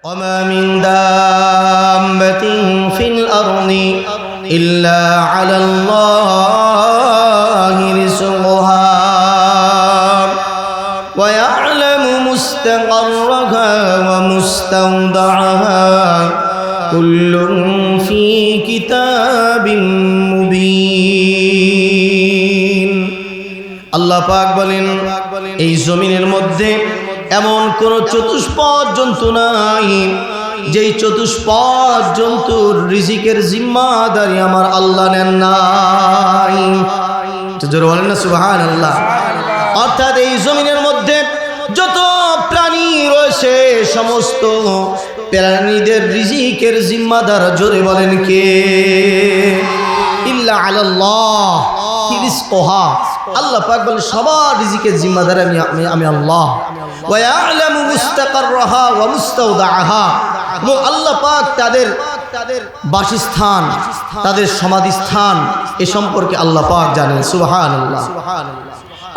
وما من دابة في الأرض إلا على الله رزقها ويعلم مستقرها ومستودعها كل في كتاب مبين আল্লাহ পাক বলেন এই জমিনের মধ্যে এমন কোন চতুষ্পদ জন্তু নাই, যেই চতুষ্পদ জন্তুর রিজিকের জিম্মাদারি আমার আল্লাহ নেন নাই। বলেন না সুবহান আল্লাহ অর্থাৎ এই জমিনের মধ্যে যত প্রাণী রয়েছে, সমস্ত প্রাণীদের রিজিকের জিম্মাদার, জোরে বলেন কে? ইল্লা রিজকুহা। আল্লাহ পাক বলে সবার রিজিকের জিম্মাদার আমি আমি আল্লাহ। ওয়া ইয়ালামু মুস্তাকাররাহা ওয়া মুস্তাওদাআহা এবং পাক তাদের তাদের বাসস্থান, তাদের সমাধিস্থান এ সম্পর্কে আল্লাহ পাক জানেন। সুবহানাল্লাহ।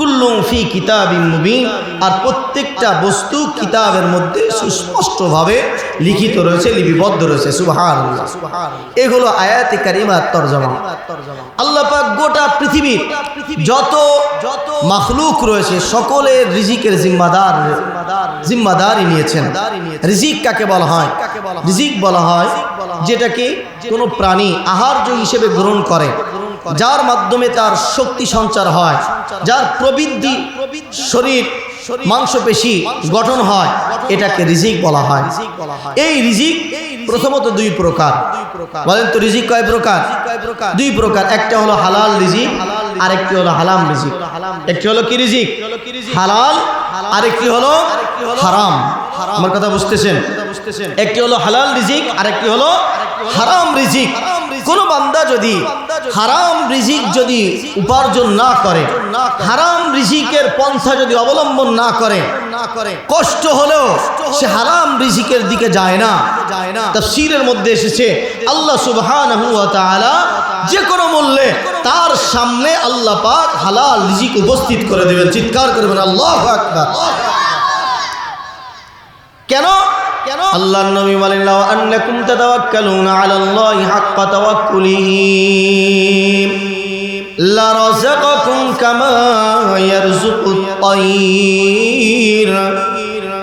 কুল্লুম ফি কিতাবিন মুবিন। আর প্রত্যেকটা বস্তু কিতাবের মধ্যে সুস্পষ্টভাবে লিখিত রয়েছে, লিপিবদ্ধ রয়েছে, সুবহানাল্লাহ। এগুলো আয়াতে কারিমার তরজমা। আল্লাহ পাক গোটা পৃথিবীর যত যত মাখলুক রয়েছে, সকলের রিজিকের জিম্মাদার জিম্মাদারি নিয়েছেন। রিজিক কাকে বলা হয়? রিজিক বলা হয় যেটাকে কোনো প্রাণী আহার্য হিসেবে গ্রহণ করে, যার মাধ্যমে তার শক্তি সঞ্চার হয়, যার প্রবৃদ্ধি শরীর মাংসপেশি গঠন হয় এটাকে রিজিক বলা হয়। এই রিজিক প্রথমত দুই প্রকার। বলেন তো রিজিক কয় প্রকার? দুই প্রকার একটা হলো হালাল রিজিক আরেকটি হলো হালাম রিজিক। একটি হলো কি রিজিক? হালাল আরেকটি হলো হারাম। আমার কথা বুঝতেছেন? একটি হলো হালাল রিজিক আরেকটি হলো হারাম রিজিক। কোন বান্দা যদি হারাম রিজিক যদি উপার্জন না করে, হারাম রিজিকের পন্থা যদি অবলম্বন না করে, কষ্ট হলেও সে হারাম রিজিকের দিকে যায় না। যায় না মধ্যে এসেছে, আল্লাহ সুবহানাহু ওয়া যে কোনো মূল্যে তার সামনে আল্লাহ পাক হালাল রিজিক উপস্থিত করে দেবেন। চিৎকার করবেন, আল্লাহ কেন? আল্লাহ নবী বলেন লাউ আন্নাকুম তাতাওয়াক্কালুনা আলাল্লাহি হাক্কা তাওয়াক্কুলিহি লারাযাকাকুম কামা ইয়ারযুকুত তায়র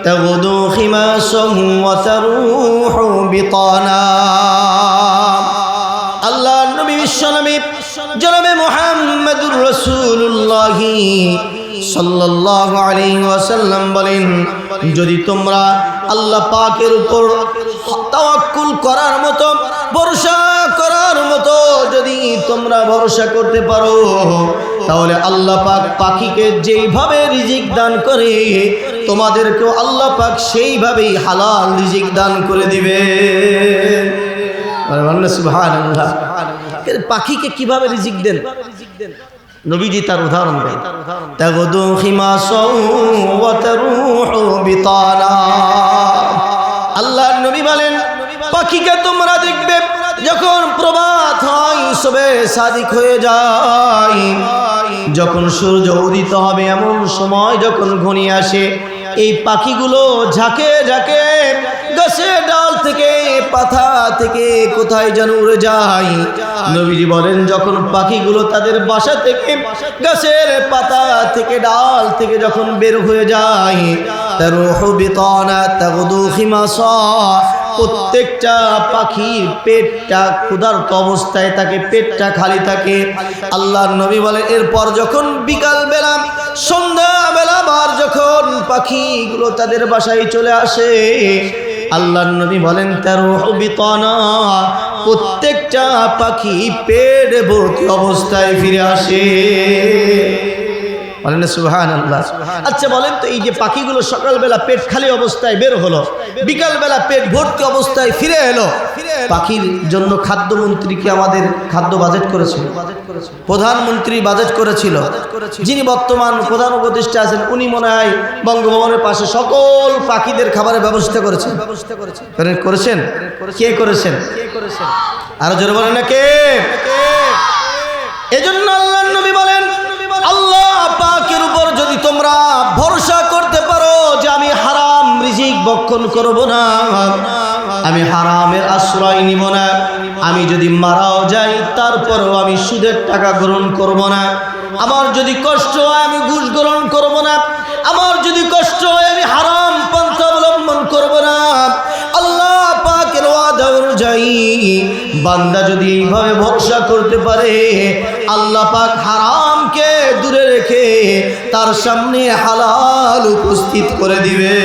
তাগদু খিমাসান ওয়া তারুহু বিতানা। আল্লাহ নবী বিশ্বনবী জনাবে মুহাম্মদুর রাসূলুল্লাহি সাল্লাল্লাহু আলাইহি ওয়াসাল্লাম বলেন, যদি তোমরা আল্লাহ পাকের উপর তাওয়াক্কুল করার মতো, ভরসা করার মতো যদি তোমরা ভরসা করতে পারো, তাহলে আল্লাহ পাক পাখিকে যেইভাবে রিজিক দান করে, তোমাদেরকেও আল্লাহ পাক সেইভাবেই হালাল রিজিক দান করে দিবে। পাখিকে কীভাবে রিজিক দেন? নবীজি তার উদাহরণ দেন। তাগদু ওয়া তারুহু সবে সাদিক হয়ে যায়। যখন সূর্য উদিত হবে এমন সময় যখন ঘনিয়ে আসে, এই পাখিগুলো ঝাঁকে ঝাঁকে গাছের ডাল থেকে, পাতা থেকে কোথায় যেন উড়ে যায়। নবীজি বলেন, যখন পাখিগুলো তাদের বাসা থেকে, গাছের পাতা থেকে, ডাল থেকে যখন বের হয়ে যায়, তার বিতনা তাগদু খিমাসা। প্রত্যেকটা পাখির পেটটা ক্ষুধার্ত অবস্থায় থাকে, পেটটা খালি থাকে। আল্লাহর নবী বলেন, এরপর যখন বিকাল বেলা সন্ধ্যা বেলা আবার যখন পাখিগুলো তাদের বাসায় চলে আসে আল্লাহ নবী বলেন, তার বিতনা। প্রত্যেকটা পাখি পেট ভর্তি অবস্থায় ফিরে আসে। বলেন সুহান আল্লাহ আচ্ছা বলেন তো এই যে পাখিগুলো সকালবেলা পেট খালি অবস্থায় বের হলো বিকালবেলা পেট ভর্তি অবস্থায় ফিরে এলো পাখির জন্য খাদ্যমন্ত্রী কি আমাদের খাদ্য বাজেট করেছিল প্রধানমন্ত্রী বাজেট করেছিল যিনি বর্তমান প্রধান উপদেষ্টা আছেন উনি মনে হয় বঙ্গভবনের পাশে সকল পাখিদের খাবারের ব্যবস্থা করেছেন। করেন- করেছেন? কে করেছেন? আরও জোরে বলেন না কে? এজন্য বক্ষণ করব না। আমি হারামের আশ্রয় নিব না। আমি যদি মারাও যাই, তারপরেও আমি সুদের টাকা গ্রহণ করব না। আমার যদি কষ্ট হয়, আমি ঘুষ গ্রহণ করব না। আমার যদি কষ্ট হয়, আমি হারাম পন্থা অবলম্বন করব না। আল্লাহ পাকের ওয়াদা অনুযায়ী বান্দা যদি এইভাবে ভরসা করতে পারে, আল্লাহ পাক হারামকে দূরে রেখে তার সামনে হালাল উপস্থিত করে দিবে।